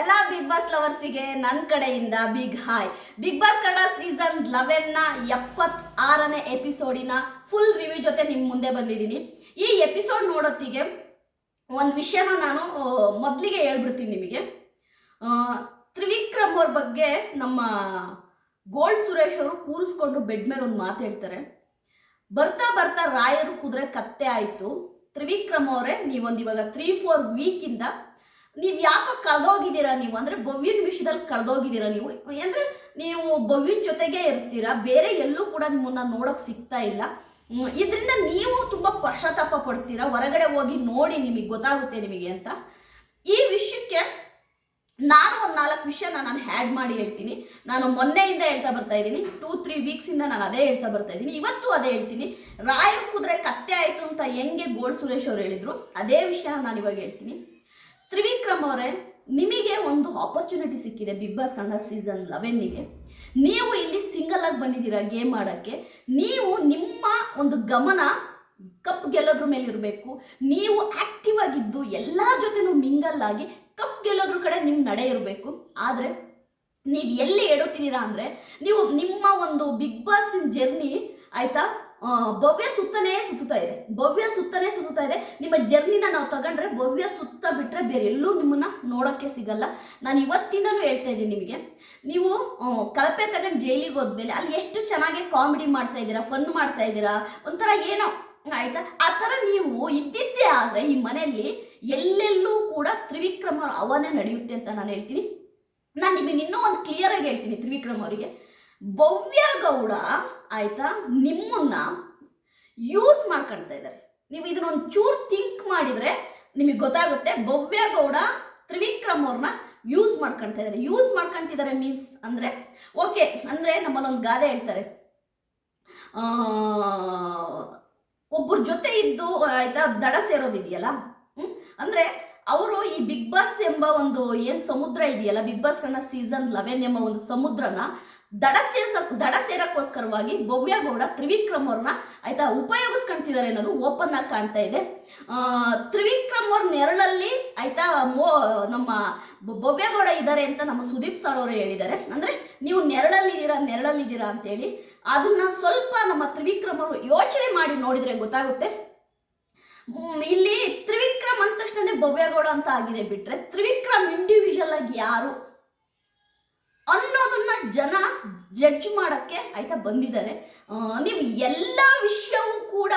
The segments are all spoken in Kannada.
ಎಲ್ಲ ಬಿಗ್ ಬಾಸ್ ಲವರ್ಸಿಗೆ ನನ್ನ ಕಡೆಯಿಂದ big hi big boss Kannada season ಲೆವೆನ್ನ ಎಪ್ಪತ್ ಆರನೇ ಎಪಿಸೋಡಿನ ಫುಲ್ ರಿವ್ಯೂ ಜೊತೆ ನಿಮ್ಮ ಮುಂದೆ ಬಂದಿದ್ದೀನಿ. ಈ ಎಪಿಸೋಡ್ ನೋಡೋತ್ತಿಗೆ ಒಂದು ವಿಷಯನ ನಾನು ಮೊದಲಿಗೆ ಹೇಳ್ಬಿಡ್ತೀನಿ ನಿಮಗೆ. ತ್ರಿವಿಕ್ರಮ್ ಅವ್ರ ಬಗ್ಗೆ ನಮ್ಮ ಗೋಲ್ಡ್ ಸುರೇಶ್ ಅವರು ಕೂರಿಸ್ಕೊಂಡು ಬೆಡ್ ಮೇಲೆ ಒಂದು ಮಾತು ಹೇಳ್ತಾರೆ. ಬರ್ತಾ ಬರ್ತಾ ರಾಯರು ಕುದುರೆ ಕತ್ತೆ ಆಯಿತು. ತ್ರಿವಿಕ್ರಮ್ ಅವರೇ, ನೀವೊಂದು ಇವಾಗ ತ್ರೀ ಫೋರ್ ವೀಕಿಂದ ನೀವು ಯಾಕೆ ಕಳೆದೋಗಿದ್ದೀರಾ ನೀವು? ಅಂದರೆ ಭವ್ಯನ ವಿಷಯದಲ್ಲಿ ಕಳೆದೋಗಿದ್ದೀರಾ ನೀವು? ಅಂದರೆ ನೀವು ಭವ್ಯನ ಜೊತೆಗೆ ಇರ್ತೀರಾ, ಬೇರೆ ಎಲ್ಲೂ ಕೂಡ ನಿಮ್ಮನ್ನ ನೋಡೋಕೆ ಸಿಗ್ತಾ ಇಲ್ಲ. ಇದರಿಂದ ನೀವು ತುಂಬ ಪಶ್ಚಾತ್ತಾಪ ಪಡ್ತೀರಾ? ಹೊರಗಡೆ ಹೋಗಿ ನೋಡಿ ನಿಮಗೆ ಗೊತ್ತಾಗುತ್ತೆ ನಿಮಗೆ ಅಂತ. ಈ ವಿಷಯಕ್ಕೆ ನಾನು ಒಂದು ನಾಲ್ಕು ವಿಷಯ ನಾನು ಹ್ಯಾಡ್ ಮಾಡಿ ಹೇಳ್ತೀನಿ. ನಾನು ಮೊನ್ನೆಯಿಂದ ಹೇಳ್ತಾ ಬರ್ತಾ ಇದ್ದೀನಿ. ಟೂ ತ್ರೀ ವೀಕ್ಸಿಂದ ನಾನು ಅದೇ ಹೇಳ್ತಾ ಬರ್ತಾ ಇದ್ದೀನಿ. ಇವತ್ತು ಅದೇ ಹೇಳ್ತೀನಿ. ರಾಯರ ಕುದುರೆ ಕತ್ತೆ ಆಯಿತು ಅಂತ ಹೆಂಗೆ ಗೋಲ್ಡ್ ಸುರೇಶ್ ಅವ್ರು ಹೇಳಿದ್ರು, ಅದೇ ವಿಷಯ ನಾನು ಇವಾಗ ಹೇಳ್ತೀನಿ. ತ್ರಿವಿಕ್ರಮ್ ಅವರೇ, ನಿಮಗೆ ಒಂದು ಆಪರ್ಚುನಿಟಿ ಸಿಕ್ಕಿದೆ ಬಿಗ್ ಬಾಸ್ ಕನ್ನಡ ಸೀಸನ್ ಲೆವೆನ್ನಿಗೆ ನೀವು ಇಲ್ಲಿ ಸಿಂಗಲ್ ಆಗಿ ಬಂದಿದ್ದೀರಾ ಗೇಮ್ ಆಡೋಕ್ಕೆ. ನೀವು ನಿಮ್ಮ ಒಂದು ಗಮನ ಕಪ್ ಗೆಲ್ಲೋದ್ರ ಮೇಲೆ ಇರಬೇಕು. ನೀವು ಆಕ್ಟಿವ್ ಆಗಿದ್ದು ಎಲ್ಲರ ಜೊತೆನೂ ಮಿಂಗಲ್ ಆಗಿ ಕಪ್ ಗೆಲ್ಲೋದ್ರ ಕಡೆ ನಿಮ್ಮ ನಡೆ ಇರಬೇಕು. ಆದರೆ, ನೀವು ಎಲ್ಲಿ ಎಡುತ್ತಿದ್ದೀರಾ ಅಂದರೆ, ನೀವು ನಿಮ್ಮ ಒಂದು ಬಿಗ್ ಬಾಸ್ ಜರ್ನಿ ಆಯ್ತಾ? ಭವ್ಯ ಸುತ್ತನೇ ಸುತ್ತಾ ಇದೆ. ಭವ್ಯ ಸುತ್ತನೇ ಸುತ್ತಾ ಇದೆ. ನಿಮ್ಮ ಜರ್ನಿನ ನಾವು ತಗೊಂಡ್ರೆ ಭವ್ಯ ಸುತ್ತ ಬಿಟ್ಟರೆ ಬೇರೆ ಎಲ್ಲೂ ನಿಮ್ಮನ್ನ ನೋಡೋಕ್ಕೆ ಸಿಗಲ್ಲ. ನಾನು ಇವತ್ತಿಂದನೂ ಹೇಳ್ತಾ ಇದ್ದೀನಿ ನಿಮಗೆ. ನೀವು ಕಳಪೆ ತಗೊಂಡು ಜೈಲಿಗೆ ಹೋದ್ಮೇಲೆ ಅಲ್ಲಿ ಎಷ್ಟು ಚೆನ್ನಾಗಿ ಕಾಮಿಡಿ ಮಾಡ್ತಾ ಇದ್ದೀರಾ ಫನ್ ಮಾಡ್ತಾ ಇದ್ದೀರಾ, ಒಂಥರ ಏನೋ, ಆಯ್ತಾ? ಆ ಥರ ನೀವು ಇದ್ದಿದ್ದೇ ಆದರೆ ಈ ಮನೆಯಲ್ಲಿ ಎಲ್ಲೆಲ್ಲೂ ಕೂಡ ತ್ರಿವಿಕ್ರಮ ಅವನೇ ನಡೆಯುತ್ತೆ ಅಂತ ನಾನು ಹೇಳ್ತೀನಿ. ನಾನು ನಿಮಗೆ ಇನ್ನೂ ಒಂದು ಕ್ಲಿಯರಾಗಿ ಹೇಳ್ತೀನಿ ತ್ರಿವಿಕ್ರಮ್ ಅವರಿಗೆ. ಭವ್ಯ ಗೌಡ ಆಯ್ತಾ ನಿಮ್ಮನ್ನ ಯೂಸ್ ಮಾಡ್ಕೊಳ್ತಾ ಇದ್ದಾರೆ. ನೀವು ಇದನ್ನ ಒಂದು ಚೂರು ಥಿಂಕ್ ಮಾಡಿದ್ರೆ ನಿಮಗೆ ಗೊತ್ತಾಗುತ್ತೆ ಭವ್ಯ ಗೌಡ ತ್ರಿವಿಕ್ರಮ್ ಅವ್ರನ್ನ ಯೂಸ್ ಮಾಡ್ಕೊಳ್ತಾ ಇದ್ದಾರೆ. ಯೂಸ್ ಮಾಡ್ಕೊಂತಿದ್ದಾರೆ ಮೀನ್ಸ್ ಅಂದರೆ ಓಕೆ ಅಂದರೆ ನಮ್ಮಲ್ಲೊಂದು ಗಾದೆ ಹೇಳ್ತಾರೆ. ಒಬ್ಬರ ಜೊತೆ ಇದ್ದು, ಆಯ್ತಾ, ದಡ ಸೇರೋದಿದೆಯಲ್ಲ? ಹ್ಞೂ ಅಂದ್ರೆ ಅವರು ಈ ಬಿಗ್ ಬಾಸ್ ಎಂಬ ಒಂದು ಏನು ಸಮುದ್ರ ಇದೆಯಲ್ಲ, big boss Kannada season eleven ಎಂಬ ಒಂದು ಸಮುದ್ರನ ದಡ ಸೇರ್ಸ, ದಡ ಸೇರಕ್ಕೋಸ್ಕರವಾಗಿ ಭವ್ಯಗೌಡ ತ್ರಿವಿಕ್ರಮ್ ಅವ್ರನ್ನ ಆಯ್ತಾ ಉಪಯೋಗಿಸ್ಕೊಂತಿದ್ದಾರೆ ಅನ್ನೋದು ಓಪನ್ ಆಗಿ ಕಾಣ್ತಾ ಇದೆ. ತ್ರಿವಿಕ್ರಮ್ ಅವ್ರ ನೆರಳಲ್ಲಿ ಆಯ್ತಾ ಮೋ, ನಮ್ಮ ಭವ್ಯಗೌಡ ಭವ್ಯ ಗೌಡ ಇದ್ದಾರೆ ಅಂತ ನಮ್ಮ ಸುದೀಪ್ ಸರ್ ಅವರು ಹೇಳಿದ್ದಾರೆ ಅಂದ್ರೆ ನೀವು ನೆರಳಲ್ಲಿದ್ದೀರಾ ನೆರಳಲ್ಲಿದ್ದೀರಾ ಅಂತೇಳಿ ಅದನ್ನ ಸ್ವಲ್ಪ ನಮ್ಮ ತ್ರಿವಿಕ್ರಮ್ ಅವರು ಯೋಚನೆ ಮಾಡಿ ನೋಡಿದ್ರೆ ಗೊತ್ತಾಗುತ್ತೆ. ಇಲ್ಲಿ ತ್ರಿವಿಕ್ರಮ್ ಅಂದ ತಕ್ಷಣ ಭವ್ಯಗೌಡ ಅಂತ ಆಗಿದೆ ಬಿಟ್ರೆ ತ್ರಿವಿಕ್ರಮ್ ಇಂಡಿವಿಜುವಲ್ ಆಗಿ ಯಾರು ಅನ್ನೋದನ್ನ ಜನ ಜಡ್ಜ್ ಮಾಡಕ್ಕೆ ಆಯ್ತಾ ಬಂದಿದ್ದಾರೆ. ನೀವು ಎಲ್ಲ ವಿಷಯವೂ ಕೂಡ,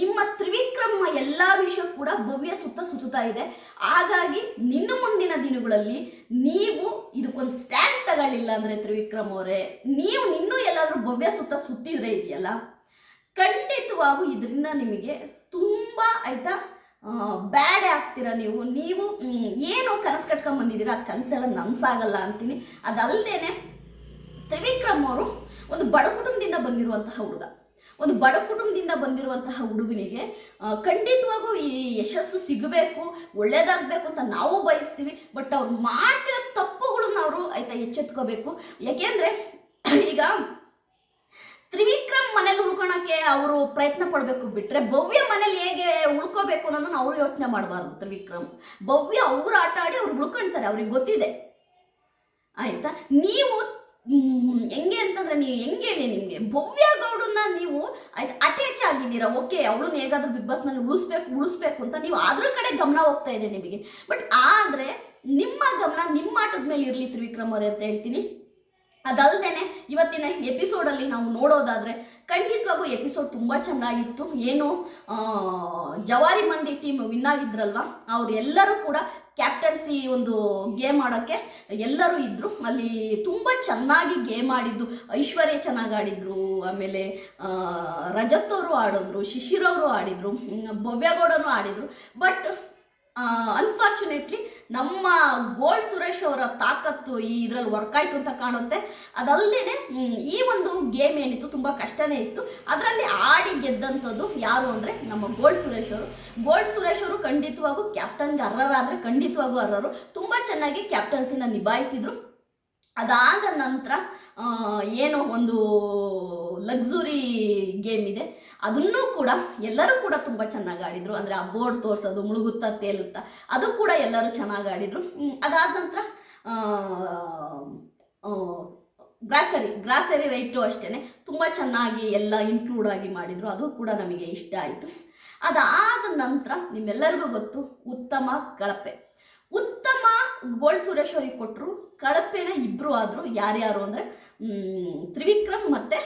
ನಿಮ್ಮ ತ್ರಿವಿಕ್ರಮ ಎಲ್ಲ ವಿಷಯ ಕೂಡ ಭವ್ಯ ಸುತ್ತ ಸುತ್ತಾ ಇದೆ. ಹಾಗಾಗಿ ನಿನ್ನ ಮುಂದಿನ ದಿನಗಳಲ್ಲಿ ನೀವು ಇದಕ್ಕೊಂದು ಸ್ಟ್ಯಾಂಡ್ ತಗೊಳ್ಳಿಲ್ಲ ಅಂದ್ರೆ ತ್ರಿವಿಕ್ರಮ್ ಅವರೇ, ನೀವು ಇನ್ನೂ ಎಲ್ಲಾದರೂ ಭವ್ಯ ಸುತ್ತ ಸುತ್ತಿದ್ರೆ ಇದೆಯಲ್ಲ? ಖಂಡಿತವಾಗೂ ಇದರಿಂದ ನಿಮಗೆ ತುಂಬ ಆಯ್ತಾ ಬ್ಯಾಡ್ ಆಗ್ತೀರ ನೀವು? ನೀವು ಏನು ಕನಸು ಕಟ್ಕೊಂಡ್ ಬಂದಿದ್ದೀರಾ? ಆ ಕನಸೆಲ್ಲ ನನ್ಸಾಗಲ್ಲ ಅಂತೀನಿ. ಅದಲ್ಲದೇನೆ ತ್ರಿವಿಕ್ರಮ್ ಅವರು ಒಂದು ಬಡ ಕುಟುಂಬದಿಂದ ಬಂದಿರುವಂತಹ ಹುಡುಗ. ಒಂದು ಬಡ ಕುಟುಂಬದಿಂದ ಬಂದಿರುವಂತಹ ಹುಡುಗನಿಗೆ ಖಂಡಿತವಾಗೂ ಈ ಯಶಸ್ಸು ಸಿಗಬೇಕು, ಒಳ್ಳೇದಾಗಬೇಕು ಅಂತ ನಾವು ಬಯಸ್ತೀವಿ. ಬಟ್ ಅವ್ರು ಮಾಡ್ತಿರೋ ತಪ್ಪುಗಳನ್ನ ಅವರು ಆಯ್ತಾ ಎಚ್ಚೆತ್ಕೋಬೇಕು. ಯಾಕೆಂದ್ರೆ, ಈಗ ತ್ರಿವಿಕ್ರಮ್ ಮನೇಲಿ ಉಳ್ಕೊಳಕ್ಕೆ ಅವರು ಪ್ರಯತ್ನ ಪಡಬೇಕು ಬಿಟ್ಟರೆ ಭವ್ಯ ಮನೇಲಿ ಹೇಗೆ ಉಳ್ಕೋಬೇಕು ಅನ್ನೋದನ್ನ ಅವರು ಯೋಚನೆ ಮಾಡಬಾರ್ದು ತ್ರಿವಿಕ್ರಮ್. ಭವ್ಯ ಅವರು ಆಟ ಆಡಿ ಅವ್ರು ಉಳ್ಕೊಳ್ತಾರೆ ಅವ್ರಿಗೆ ಗೊತ್ತಿದೆ. ಆಯ್ತಾ? ನೀವು ಹೆಂಗೆ ಅಂತಂದ್ರೆ ನೀವು ಹೆಂಗೆ ಹೇಳಿ ನಿಮಗೆ? ಭವ್ಯ ಗೌಡನ್ನ ನೀವು ಆಯ್ತು ಅಟ್ಯಾಚ್ ಆಗಿದ್ದೀರಾ? ಓಕೆ ಅವಳನ್ನ ಹೇಗಾದ್ರೂ ಬಿಗ್ ಬಾಸ್ ಮೇಲೆ ಉಳಿಸ್ಬೇಕು ಉಳಿಸ್ಬೇಕು ಅಂತ ನೀವು ಅದ್ರ ಕಡೆ ಗಮನ ಹೋಗ್ತಾ ಇದೆ ನಿಮಗೆ. ಬಟ್ ಆದರೆ ನಿಮ್ಮ ಗಮನ ನಿಮ್ಮ ಆಟದ ಮೇಲೆ ಇರಲಿ ತ್ರಿವಿಕ್ರಮ್ ಅವರೇ ಅಂತ ಹೇಳ್ತೀನಿ. ಅದಲ್ಲದೆ ಇವತ್ತಿನ ಎಪಿಸೋಡಲ್ಲಿ ನಾವು ನೋಡೋದಾದರೆ ಖಂಡಿತವಾಗೂ ಎಪಿಸೋಡ್ ತುಂಬ ಚೆನ್ನಾಗಿತ್ತು. ಏನು ಜವಾರಿ ಮಂದಿ ಟೀಮ್ ವಿನ್ ಆಗಿದ್ರಲ್ವ, ಅವರೆಲ್ಲರೂ ಕೂಡ ಕ್ಯಾಪ್ಟನ್ಸಿ ಒಂದು ಗೇಮ್ ಆಡೋಕ್ಕೆ ಎಲ್ಲರೂ ಇದ್ದರು ಅಲ್ಲಿ ತುಂಬ ಚೆನ್ನಾಗಿ ಗೇಮ್ ಆಡಿದ್ದು, ಐಶ್ವರ್ಯ ಚೆನ್ನಾಗಿ ಆಡಿದ್ರು, ಆಮೇಲೆ ರಜತ್ ಅವರು ಆಡಿದ್ರು ಶಿಶಿರವರು ಆಡಿದರು ಭವ್ಯಗೌಡನು ಆಡಿದ್ರು. ಬಟ್ ಅನ್ಫಾರ್ಚುನೇಟ್ಲಿ ನಮ್ಮ ಗೋಲ್ಡ್ ಸುರೇಶ್ ಅವರ ತಾಕತ್ತು ಈ ಇದ್ರಲ್ಲಿ ವರ್ಕ್ ಆಯ್ತು ಅಂತ ಕಾಣುತ್ತೆ. ಅದಲ್ಲದೆ ಈ ಒಂದು ಗೇಮ್ ಏನಿತ್ತು ತುಂಬ ಕಷ್ಟನೇ ಇತ್ತು. ಅದರಲ್ಲಿ ಆಡಿ ಗೆದ್ದಂಥದ್ದು ಯಾರು ಅಂದರೆ ನಮ್ಮ ಗೋಲ್ಡ್ ಸುರೇಶ್ ಅವರು. ಗೋಲ್ಡ್ ಸುರೇಶ್ ಅವರು ಖಂಡಿತವಾಗೂ ಕ್ಯಾಪ್ಟನ್ಗೆ ಅರ್ಹರಾದರೆ ಖಂಡಿತವಾಗೂ ಅರ್ಹರು. ತುಂಬ ಚೆನ್ನಾಗಿ ಕ್ಯಾಪ್ಟನ್ಸಿನ ನಿಭಾಯಿಸಿದ್ರು. ಅದಾದ ನಂತರ ಏನೋ ಒಂದು ಲಕ್ಸುರಿ ಗೇಮ್ ಇದೆ. ಅದನ್ನೂ ಕೂಡ ಎಲ್ಲರೂ ಕೂಡ ತುಂಬ ಚೆನ್ನಾಗಿ ಆಡಿದರು. ಅಂದರೆ ಆ ಬೋರ್ಡ್ ತೋರಿಸೋದು, ಮುಳುಗುತ್ತಾ ತೇಲುತ್ತಾ, ಅದು ಕೂಡ ಎಲ್ಲರೂ ಚೆನ್ನಾಗಿ ಆಡಿದರು. ಅದಾದ ನಂತರ ಗ್ರಾಸರಿ ಗ್ರಾಸರಿ ರೈಟು ಅಷ್ಟೇ ತುಂಬ ಚೆನ್ನಾಗಿ ಎಲ್ಲ ಇನ್ಕ್ಲೂಡ್ ಆಗಿ ಮಾಡಿದರು. ಅದು ಕೂಡ ನಮಗೆ ಇಷ್ಟ ಆಯಿತು. ಅದಾದ ನಂತರ ನಿಮ್ಮೆಲ್ಲರಿಗೂ ಗೊತ್ತು, ಉತ್ತಮ ಕಳಪೆ. ಉತ್ತಮ ಗೋಲ್ಡ್ ಸುರೇಶ್ ಅವ್ರಿಗೆ ಕೊಟ್ಟರು ಕಳಪೆನ ಇಬ್ಬರು ಆದರು, ಯಾರ್ಯಾರು ಅಂದರೆ ತ್ರಿವಿಕ್ರಮ್ ಮತ್ತು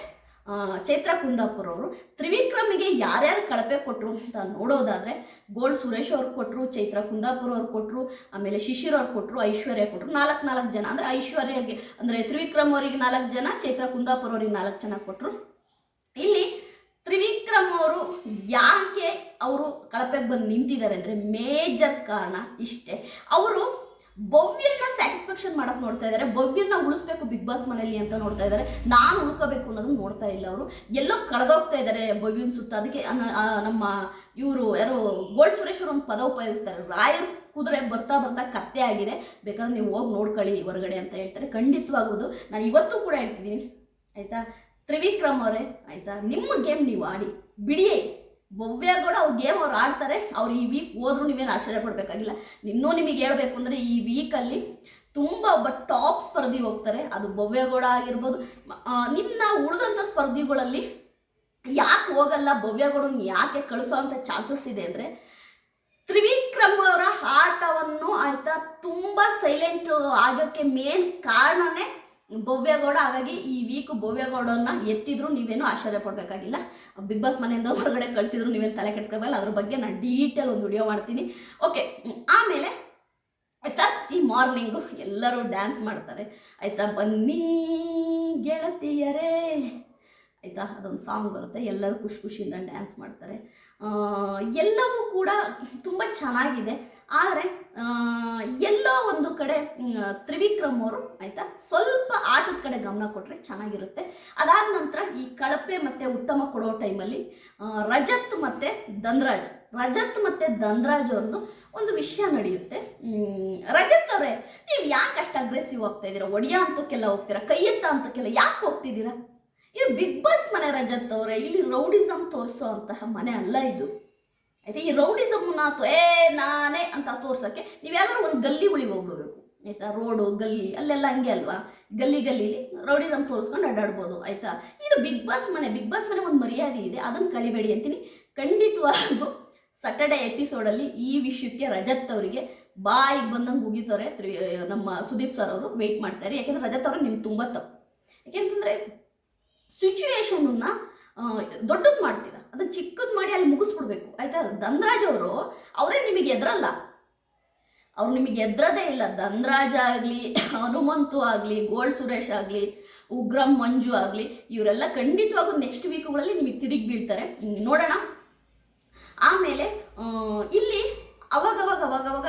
ಚೈತ್ರ ಕುಂದಾಪುರ ಅವರು. ತ್ರಿವಿಕ್ರಮಿಗೆ ಯಾರ್ಯಾರು ಕಳಪೆ ಕೊಟ್ಟರು ಅಂತ ನೋಡೋದಾದರೆ ಗೋಲ್ಡ್ ಸುರೇಶ್ ಅವ್ರು ಕೊಟ್ಟರು ಚೈತ್ರ ಕುಂದಾಪುರ ಅವ್ರು ಕೊಟ್ಟರು ಆಮೇಲೆ ಶಿಶಿರ್ ಅವ್ರು ಕೊಟ್ಟರು ಐಶ್ವರ್ಯ ಕೊಟ್ಟರು ನಾಲ್ಕು ನಾಲ್ಕು ಜನ. ಅಂದರೆ ಐಶ್ವರ್ಯಗೆ, ಅಂದರೆ ತ್ರಿವಿಕ್ರಮ್ ಅವರಿಗೆ ನಾಲ್ಕು ಜನ, ಚೈತ್ರ ಕುಂದಾಪುರ ಅವ್ರಿಗೆ ನಾಲ್ಕು ಜನ ಕೊಟ್ಟರು ಇಲ್ಲಿ ತ್ರಿವಿಕ್ರಮ್ ಅವರು ಯಾಕೆ ಅವರು ಕಳಪೆಗೆ ಬಂದು ನಿಂತಿದ್ದಾರೆ ಅಂದರೆ ಮೇಜರ್ ಕಾರಣ ಇಷ್ಟೇ. ಅವರು ಭವ್ಯನ ಸ್ಯಾಟಿಸ್ಫ್ಯಾಕ್ಷನ್ ಮಾಡೋಕೆ ನೋಡ್ತಾ ಇದ್ದಾರೆ ಭವ್ಯನ ಉಳಿಸ್ಬೇಕು ಬಿಗ್ ಬಾಸ್ ಮನೆಯಲ್ಲಿ ಅಂತ ನೋಡ್ತಾ ಇದ್ದಾರೆ. ನಾನು ಉಳ್ಕೋಬೇಕು ಅನ್ನೋದನ್ನ ನೋಡ್ತಾ ಇಲ್ಲ ಅವರು. ಎಲ್ಲೋ ಕಳೆದೋಗ್ತಾ ಇದ್ದಾರೆ ಭವ್ಯನ ಸುತ್ತ. ಅದಕ್ಕೆ ನಮ್ಮ ಇವರು ಯಾರು ಗೋಲ್ಡ್ ಸುರೇಶ್ ಅವರು ಒಂದು ಪದ ಉಪಯೋಗಿಸ್ತಾರೆ. ರಾಯರ್ ಕುದುರೆ ಬರ್ತಾ ಬರ್ತಾ ಕತ್ತೆ ಆಗಿದೆ. ಬೇಕಾದ್ರೆ ನೀವು ಹೋಗಿ ನೋಡ್ಕೊಳ್ಳಿ ಹೊರಗಡೆ ಅಂತ ಹೇಳ್ತಾರೆ. ಖಂಡಿತವಾಗುವುದು ನಾನು ಇವತ್ತು ಕೂಡ ಹೇಳ್ತಿದ್ದೀನಿ. ಆಯ್ತಾ? ತ್ರಿವಿಕ್ರಮ್ ಅವರೇ, ಆಯ್ತಾ? ನಿಮ್ಮ ಗೇಮ್ ನೀವು ಆಡಿ. ಬಿಡಿ. ಭವ್ಯ ಕೂಡ ಅವ್ರ ಗೇಮ್ ಅವ್ರು ಆಡ್ತಾರೆ. ಅವ್ರು ಈ ವೀಕ್ ಹೋದ್ರು ನೀವೇನು ಆಶ್ಚರ್ಯ ಪಡಬೇಕಾಗಿಲ್ಲ. ಇನ್ನೂ ನಿಮಗೆ ಹೇಳಬೇಕು ಅಂದರೆ ಈ ವೀಕಲ್ಲಿ ತುಂಬ ಒಬ್ಬ ಟಾಪ್ ಸ್ಪರ್ಧಿ ಹೋಗ್ತಾರೆ. ಅದು ಭವ್ಯಗೌಡ ಆಗಿರ್ಬೋದು. ನಿಮ್ಮ ಉಳಿದಂಥ ಸ್ಪರ್ಧಿಗಳಲ್ಲಿ ಯಾಕೆ ಹೋಗಲ್ಲ? ಭವ್ಯಗೌಡನ ಯಾಕೆ ಕಳಿಸೋ ಅಂಥ ಚಾನ್ಸಸ್ ಇದೆ ಅಂದರೆ ತ್ರಿವಿಕ್ರಮ್ ಅವರ ಆಟವನ್ನು, ಆಯಿತಾ, ತುಂಬ ಸೈಲೆಂಟ್ ಆಗೋಕ್ಕೆ ಮೇನ್ ಕಾರಣನೇ ಭವ್ಯಗೌಡ, ಹಾಗಾಗಿ ಈ ವೀಕ್ ಭವ್ಯಗೌಡನ್ನ ಎತ್ತಿದ್ರು ನೀವೇನು ಆಶ್ಚರ್ಯ ಪಡಬೇಕಾಗಿಲ್ಲ. ಬಿಗ್ ಬಾಸ್ ಮನೆಯಿಂದ ಹೊರಗಡೆ ಕಳಿಸಿದ್ರು, ನೀವೇನು ತಲೆ ಕೆಡ್ಸ್ಕೋಬಲ್ಲ ಅದ್ರ ಬಗ್ಗೆ ನಾನು ಡೀಟೇಲ್ ಒಂದು ವಿಡಿಯೋ ಮಾಡ್ತೀನಿ. ಓಕೆ ಆಮೇಲೆ ಆಯ್ತಾ? ಈ ಮಾರ್ನಿಂಗು ಎಲ್ಲರೂ ಡ್ಯಾನ್ಸ್ ಮಾಡ್ತಾರೆ. ಆಯ್ತಾ? ಬನ್ನಿ ಗೆಳತಿಯರೇ. ಆಯಿತಾ? ಅದೊಂದು ಸಾಂಗ್ ಬರುತ್ತೆ. ಎಲ್ಲರೂ ಖುಷಿ ಖುಷಿಯಿಂದ ಡ್ಯಾನ್ಸ್ ಮಾಡ್ತಾರೆ. ಎಲ್ಲವೂ ಕೂಡ ತುಂಬ ಚೆನ್ನಾಗಿದೆ. ಆದರೆ ಎಲ್ಲೋ ಒಂದು ಕಡೆ ತ್ರಿವಿಕ್ರಮ್ ಅವರು, ಆಯಿತಾ? ಸ್ವಲ್ಪ ಆಟದ ಕಡೆ ಗಮನ ಕೊಟ್ಟರೆ ಚೆನ್ನಾಗಿರುತ್ತೆ. ಅದಾದ ನಂತರ ಈ ಕಳಪೆ ಮತ್ತು ಉತ್ತಮ ಕೊಡೋ ಟೈಮಲ್ಲಿ ರಜತ್ ಮತ್ತು ಧನ್ರಾಜ್. ರಜತ್ ಮತ್ತು ಧನ್ರಾಜ್ ಅವ್ರದ್ದು ಒಂದು ವಿಷಯ ನಡೆಯುತ್ತೆ. ರಜತ್ ಅವರೇ, ನೀವು ಯಾಕೆ ಅಷ್ಟು ಅಗ್ರೆಸಿವ್ ಹೋಗ್ತಾ ಇದ್ದೀರಾ ಒಡಿಯಾ ಅಂತಕ್ಕೆಲ್ಲ ಹೋಗ್ತೀರಾ? ಕೈ ಎತ್ತ ಅಂತಕ್ಕೆಲ್ಲ ಯಾಕೆ ಹೋಗ್ತಿದ್ದೀರಾ? ಇದು ಬಿಗ್ ಬಾಸ್ ಮನೆ ರಜತ್ ಅವರೇ, ಇಲ್ಲಿ ರೌಡಿಸಮ್ ತೋರಿಸೋ ಅಂತಹ ಮನೆ ಅಲ್ಲ ಇದು. ಆಯ್ತಾ ಈ ರೌಡಿಸಮ್ನ ಏ, ನಾನೇ ಅಂತ ತೋರ್ಸೋಕ್ಕೆ ನೀವು ಯಾವ್ದಾದ್ರು ಒಂದು ಗಲ್ಲಿ ಉಳಿಗೆ ಹೋಗ್ಬಿಡ್ಬೇಕು. ಆಯ್ತಾ? ರೋಡು, ಗಲ್ಲಿ, ಅಲ್ಲೆಲ್ಲ ಹಂಗೆ ಅಲ್ವಾ? ಗಲ್ಲಿ, ಗಲ್ಲಿಲಿ ರೌಡಿಸಮ್ ತೋರಿಸ್ಕೊಂಡು ಅಡ್ಡಾಡ್ಬೋದು, ಆಯ್ತಾ? ಇದು ಬಿಗ್ ಬಾಸ್ ಮನೆ, ಬಿಗ್ ಬಾಸ್ ಮನೆ ಒಂದು ಮರ್ಯಾದೆ ಇದೆ ಅದನ್ನು ಕಳಿಬೇಡಿ ಅಂತೀನಿ. ಖಂಡಿತವಾಗೂ ಸಟರ್ಡೆ ಎಪಿಸೋಡಲ್ಲಿ ಈ ವಿಷಯಕ್ಕೆ ರಜತ್ ಅವರಿಗೆ ಬಾಯಿಗೆ ಬಂದಂಗೆ ಮುಗಿತಾರೆ ತ್ರಿ ನಮ್ಮ ಸುದೀಪ್ ಸರ್ ಅವರು. ವೆಯ್ಟ್ ಮಾಡ್ತಾರೆ ಯಾಕೆಂದ್ರೆ ರಜತ್ ಅವರು ನಿಮ್ಗೆ ತುಂಬ ತಪ್ಪು. ಯಾಕೆಂತಂದರೆ ಸಿಚುವೇಶನನ್ನ ದೊಡ್ಡದು ಮಾಡ್ತೀರಾ? ಅದನ್ನ ಚಿಕ್ಕದು ಮಾಡಿ ಅಲ್ಲಿ ಮುಗಿಸ್ಬಿಡ್ಬೇಕು. ಆಯ್ತಾ? ಧನ್ರಾಜ್ ಅವರು, ಅವರೇ ನಿಮಗೆ ಎದ್ರಲ್ಲ. ಅವ್ರು ನಿಮಗೆ ಎದ್ರದೇ ಇಲ್ಲ. ಧನ್ರಾಜ್ ಆಗಲಿ, ಹನುಮಂತು ಆಗಲಿ ಗೋಲ್ಡ್ ಸುರೇಶ್ ಆಗಲಿ, ಉಗ್ರಂ ಮಂಜು ಆಗಲಿ, ಇವರೆಲ್ಲ ಖಂಡಿತವಾಗೂ ನೆಕ್ಸ್ಟ್ ವೀಕ್ಗಳಲ್ಲಿ ನಿಮಗೆ ತಿರುಗಿ ಬೀಳ್ತಾರೆ. ನೋಡೋಣ. ಆಮೇಲೆ ಇಲ್ಲಿ, ಅವಾಗವಾಗ ಅವಾಗವಾಗ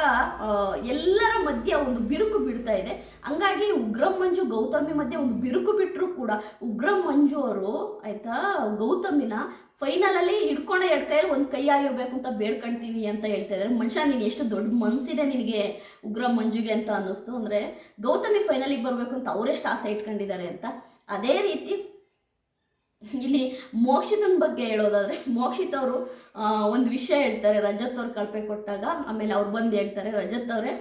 ಎಲ್ಲರ ಮಧ್ಯೆ ಒಂದು ಬಿರುಕು ಬಿಡ್ತಾ ಇದೆ. ಹಂಗಾಗಿ ಉಗ್ರಂ ಮಂಜು, ಗೌತಮಿ ಮಧ್ಯೆ ಒಂದು ಬಿರುಕು ಬಿಟ್ಟರು ಕೂಡ ಉಗ್ರಂ ಮಂಜು ಅವರು ಆಯ್ತಾ, ಗೌತಮಿನ ಫೈನಲಲ್ಲಿ ಹಿಡ್ಕೊಂಡೆ ಎರಡು ಕೈಯಲ್ಲಿ ಒಂದು ಕೈ ಆಗಿರ್ಬೇಕು ಅಂತ ಬೇಡ್ಕೊಂತೀನಿ ಅಂತ ಹೇಳ್ತಾ ಇದ್ದಾರೆ ಮನುಷ್ಯ ನೀನು ಎಷ್ಟು ದೊಡ್ಡ ಮನಸ್ಸಿದೆ ನಿನಗೆ ಉಗ್ರ ಮಂಜುಗೆ ಅಂತ ಅನ್ನಿಸ್ತು. ಅಂದರೆ ಗೌತಮಿ ಫೈನಲಿಗೆ ಬರಬೇಕು ಅಂತ ಅವರೆಷ್ಟು ಆಸೆ ಇಟ್ಕೊಂಡಿದ್ದಾರೆ ಅಂತ. ಅದೇ ರೀತಿ ಇಲ್ಲಿ ಮೋಕ್ಷಿತನ ಬಗ್ಗೆ ಹೇಳೋದಾದ್ರೆ, ಮೋಕ್ಷಿತ್ ಅವರು ಒಂದು ವಿಷಯ ಹೇಳ್ತಾರೆ, ರಜತ್ ಅವ್ರು ಕಳಪೆ ಕೊಟ್ಟಾಗ, ಆಮೇಲೆ ಅವ್ರು ಬಂದು ಹೇಳ್ತಾರೆ, ರಜತ್ ಅವರೇ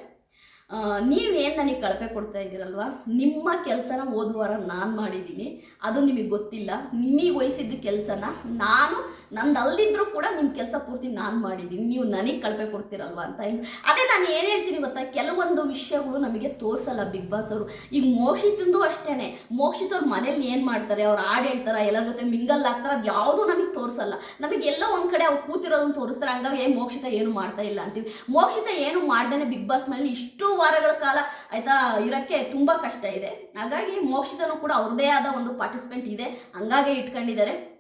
ನೀವೇನು ನನಗೆ ಕಳಪೆ ಕೊಡ್ತಾ ಇದ್ದೀರಲ್ವಾ? ನಿಮ್ಮ ಕೆಲಸನ ಓದುವಾರ ವಾರ ನಾನು ಮಾಡಿದ್ದೀನಿ ಅದು ನಿಮಗೆ ಗೊತ್ತಿಲ್ಲ, ನಿಮಗೆ ವಹಿಸಿದ್ದ ಕೆಲಸನ ನಾನು ನಂದು ಅಲ್ದಿದ್ರೂ ಕೂಡ ನಿಮ್ಮ ಕೆಲಸ ಪೂರ್ತಿ ನಾನು ಮಾಡಿದ್ದೀನಿ. ನೀವು ನನಗೆ ಕಳಪೆ ಕೊಡ್ತೀರಲ್ವ ಅಂತ ಹೇಳಿ ಅದೇ ನಾನು ಏನು ಹೇಳ್ತೀನಿ ಗೊತ್ತಾ? ಕೆಲವೊಂದು ವಿಷಯಗಳು ನಮಗೆ ತೋರಿಸಲ್ಲ ಬಿಗ್ ಬಾಸ್ ಅವರು. ಈಗ ಮೋಕ್ಷಿತಂದು ಅಷ್ಟೇ ಮೋಕ್ಷಿತವ್ರು ಅವ್ರ ಮನೇಲಿ ಏನು ಮಾಡ್ತಾರೆ? ಅವ್ರು ಹಾಡು ಹೇಳ್ತಾರೆ? ಎಲ್ಲರ ಜೊತೆ ಮಿಂಗಲ್ ಆಗ್ತಾರೆ? ಅದು ಯಾವುದೂ ನಮಗೆ ತೋರಿಸಲ್ಲ. ನಮಗೆ ಎಲ್ಲೋ ಒಂದು ಕಡೆ ಅವ್ರು ಕೂತಿರೋದನ್ನು ತೋರಿಸ್ತಾರೆ. ಹಂಗಾಗಿ ಏ ಮೋಕ್ಷಿತ ಏನು ಮಾಡ್ತಾ ಇಲ್ಲ ಅಂತೀವಿ. ಮೋಕ್ಷಿತ ಏನು ಮಾಡ್ದೇನೆ ಬಿಗ್ ಬಾಸ್ ಮನೇಲಿ ಇಷ್ಟು ವಾರಗಳ ಕಾಲ ಆಯಿತಾ? ಇರೋಕ್ಕೆ ತುಂಬ ಕಷ್ಟ ಇದೆ. ಹಾಗಾಗಿ ಮೋಕ್ಷಿತನೂ ಕೂಡ ಅವ್ರದೇ ಆದ ಒಂದು ಪಾರ್ಟಿಸಿಪೆಂಟ್ ಇದೆ. ಹಂಗಾಗೆ ಇಟ್ಕೊಂಡಿದ್ದಾರೆ.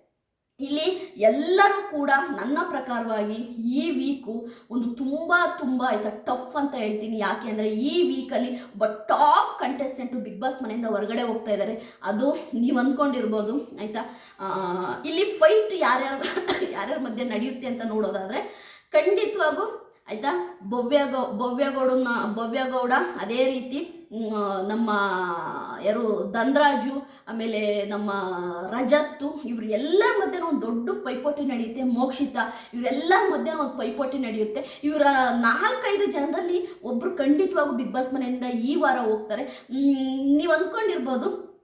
ಇಲ್ಲಿ ಎಲ್ಲರೂ ಕೂಡ ನನ್ನ ಪ್ರಕಾರವಾಗಿ ಈ ವೀಕು ಒಂದು ತುಂಬ ತುಂಬ ಆಯ್ತಾ ಟಫ್ ಅಂತ ಹೇಳ್ತೀನಿ. ಯಾಕೆ ಅಂದರೆ ಈ ವೀಕಲ್ಲಿ ಒಬ್ಬ ಟಾಪ್ ಕಂಟೆಸ್ಟೆಂಟು ಬಿಗ್ ಬಾಸ್ ಮನೆಯಿಂದ ಹೊರಗಡೆ ಹೋಗ್ತಾ ಇದ್ದಾರೆ ಅದು ನೀವು ಅಂದ್ಕೊಂಡಿರ್ಬೋದು, ಆಯಿತಾ? ಇಲ್ಲಿ ಫೈಟ್ ಯಾರ್ಯಾರು ಯಾರ್ಯಾರ ಮಧ್ಯೆ ನಡೆಯುತ್ತೆ ಅಂತ ನೋಡೋದಾದರೆ ಖಂಡಿತವಾಗೂ, ಆಯಿತಾ? ಭವ್ಯಗೌ ಭವ್ಯಗೌಡನ ಭವ್ಯಗೌಡ ಅದೇ ರೀತಿ ನಮ್ಮ ಯಾರು ಧನ್ರಾಜು, ಆಮೇಲೆ ನಮ್ಮ ರಜತ್ತು ಇವರು ಎಲ್ಲರ ಮಧ್ಯೆ ಒಂದು ದೊಡ್ಡ ಪೈಪೋಟಿ ನಡೆಯುತ್ತೆ, ಮೋಕ್ಷಿತ. ಇವರೆಲ್ಲರ ಮಧ್ಯೆ ಒಂದು ಪೈಪೋಟಿ ನಡೆಯುತ್ತೆ. ಇವರ ನಾಲ್ಕೈದು ಜನದಲ್ಲಿ ಒಬ್ಬರು ಖಂಡಿತವಾಗೂ ಬಿಗ್ ಬಾಸ್ ಮನೆಯಿಂದ ಈ ವಾರ ಹೋಗ್ತಾರೆ. ನೀವು ಅಂದ್ಕೊಂಡಿರ್ಬೋದು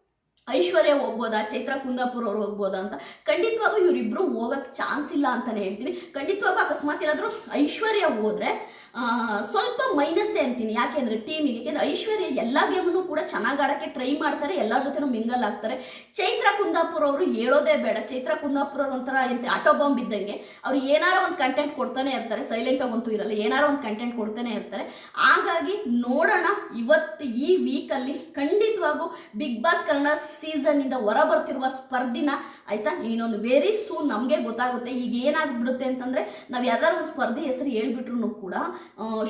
ಐಶ್ವರ್ಯ ಹೋಗ್ಬೋದಾ? ಚೈತ್ರ ಕುಂದಾಪುರ ಅವ್ರು ಹೋಗ್ಬೋದಾ ಅಂತ. ಖಂಡಿತವಾಗೂ ಇವರಿಬ್ಬರು ಹೋಗಕ್ಕೆ ಚಾನ್ಸ್ ಇಲ್ಲ ಅಂತಾನೆ ಹೇಳ್ತೀನಿ. ಖಂಡಿತವಾಗೂ ಅಕಸ್ಮಾತ್ ಏನಾದರೂ ಐಶ್ವರ್ಯ ಹೋದ್ರೆ ಸ್ವಲ್ಪ ಮೈನಸ್ಸೇ ಅಂತೀನಿ. ಯಾಕೆಂದ್ರೆ ಟೀಮಿಗೆ ಯಾಕೆಂದ್ರೆ ಐಶ್ವರ್ಯ ಎಲ್ಲ ಗೇಮನ್ನು ಕೂಡ ಚೆನ್ನಾಗಿ ಆಡೋಕ್ಕೆ ಟ್ರೈ ಮಾಡ್ತಾರೆ, ಎಲ್ಲರ ಜೊತೆನೂ ಮಿಂಗಲ್ ಆಗ್ತಾರೆ. ಚೈತ್ರ ಕುಂದಾಪುರ ಅವರು ಹೇಳೋದೇ ಬೇಡ. ಚೈತ್ರ ಕುಂದಾಪುರ ಅವ್ರು ಒಂಥರ ಆಟೋ ಬಾಂಬ್ ಇದ್ದಂಗೆ. ಅವ್ರು ಏನಾರ ಒಂದು ಕಂಟೆಂಟ್ ಕೊಡ್ತಾನೆ ಇರ್ತಾರೆ. ಸೈಲೆಂಟ್ ಆಗಂತೂ ಇರಲ್ಲ. ಏನಾರ ಒಂದು ಕಂಟೆಂಟ್ ಕೊಡ್ತಾನೆ ಇರ್ತಾರೆ. ಹಾಗಾಗಿ ನೋಡೋಣ ಇವತ್ತು ಈ ವೀಕಲ್ಲಿ ಖಂಡಿತವಾಗೂ ಬಿಗ್ ಬಾಸ್ ಕನ್ನಡ ಸೀಸನ್ನಿಂದ ಹೊರ ಬರ್ತಿರುವ ಸ್ಪರ್ಧಿನ, ಆಯ್ತಾ? ಇನ್ನೊಂದು ವೆರಿ ಸೂನ್ ನಮಗೆ ಗೊತ್ತಾಗುತ್ತೆ. ಈಗ ಏನಾಗ್ಬಿಡುತ್ತೆ ಅಂತಂದರೆ, ನಾವು ಯಾವ್ದಾದ್ರು ಒಂದು ಸ್ಪರ್ಧೆ ಹೆಸರು ಹೇಳ್ಬಿಟ್ರು ಕೂಡ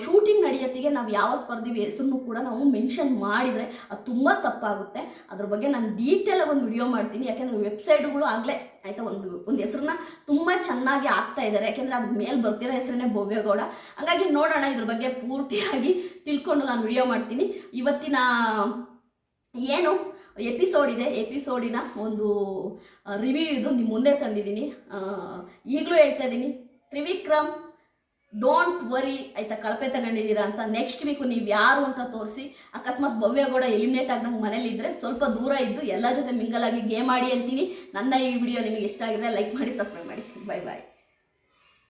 ಶೂಟಿಂಗ್ ನಡೆಯತ್ತಿಗೆ ನಾವು ಯಾವ ಸ್ಪರ್ಧೆ ಹೆಸರನ್ನು ಕೂಡ ನಾವು ಮೆನ್ಷನ್ ಮಾಡಿದರೆ ಅದು ತುಂಬ ತಪ್ಪಾಗುತ್ತೆ. ಅದ್ರ ಬಗ್ಗೆ ನಾನು ಡೀಟೇಲ್ ಒಂದು ವಿಡಿಯೋ ಮಾಡ್ತೀನಿ. ಯಾಕೆಂದರೆ ವೆಬ್ಸೈಟ್ಗಳು ಆಗಲೇ, ಆಯಿತಾ, ಒಂದು ಒಂದು ಹೆಸರನ್ನ ತುಂಬ ಚೆನ್ನಾಗಿ ಆಗ್ತಾ ಇದ್ದಾರೆ ಯಾಕೆಂದರೆ ಅದ್ರ ಮೇಲೆ ಬರ್ತಿರೋ ಹೆಸರನ್ನೇ ಭವ್ಯಗೌಡ. ಹಂಗಾಗಿ ನೋಡೋಣ, ಇದ್ರ ಬಗ್ಗೆ ಪೂರ್ತಿಯಾಗಿ ತಿಳ್ಕೊಂಡು ನಾನು ವಿಡಿಯೋ ಮಾಡ್ತೀನಿ. ಇವತ್ತಿನ, ಏನು? ಎಪಿಸೋಡ್ ಇದೆ ಎಪಿಸೋಡಿನ ಒಂದು ರಿವ್ಯೂ ಇದು ನಿಮ್ಮ ಮುಂದೆ ತಂದಿದ್ದೀನಿ. ಈಗಲೂ ಹೇಳ್ತಾ ಇದ್ದೀನಿ, ತ್ರಿವಿಕ್ರಮ್ ಡೋಂಟ್ ವರಿ ಆಯ್ತಾ, ಕಳಪೆ ತಗೊಂಡಿದ್ದೀರಾ ಅಂತ. ನೆಕ್ಸ್ಟ್ ವೀಕು ನೀವು ಯಾರು ಅಂತ ತೋರಿಸಿ, ಅಕಸ್ಮಾತ್ ಭವ್ಯಗೌಡ ಎಲಿಮಿನೇಟ್ ಆಗ್ದಂಗೆ ಮನೇಲಿ ಇದ್ದರೆ ಸ್ವಲ್ಪ ದೂರ ಇದ್ದು ಎಲ್ಲ ಜೊತೆ ಮಿಂಗಲ್ ಆಗಿ ಗೇಮ್ ಆಡಿ ಅಂತೀನಿ. ನನ್ನ ಈ ವಿಡಿಯೋ ನಿಮಗೆ ಇಷ್ಟ ಆಗಿದ್ರೆ ಲೈಕ್ ಮಾಡಿ ಸಬ್ಸ್ಕ್ರೈಬ್ ಮಾಡಿ. Bye bye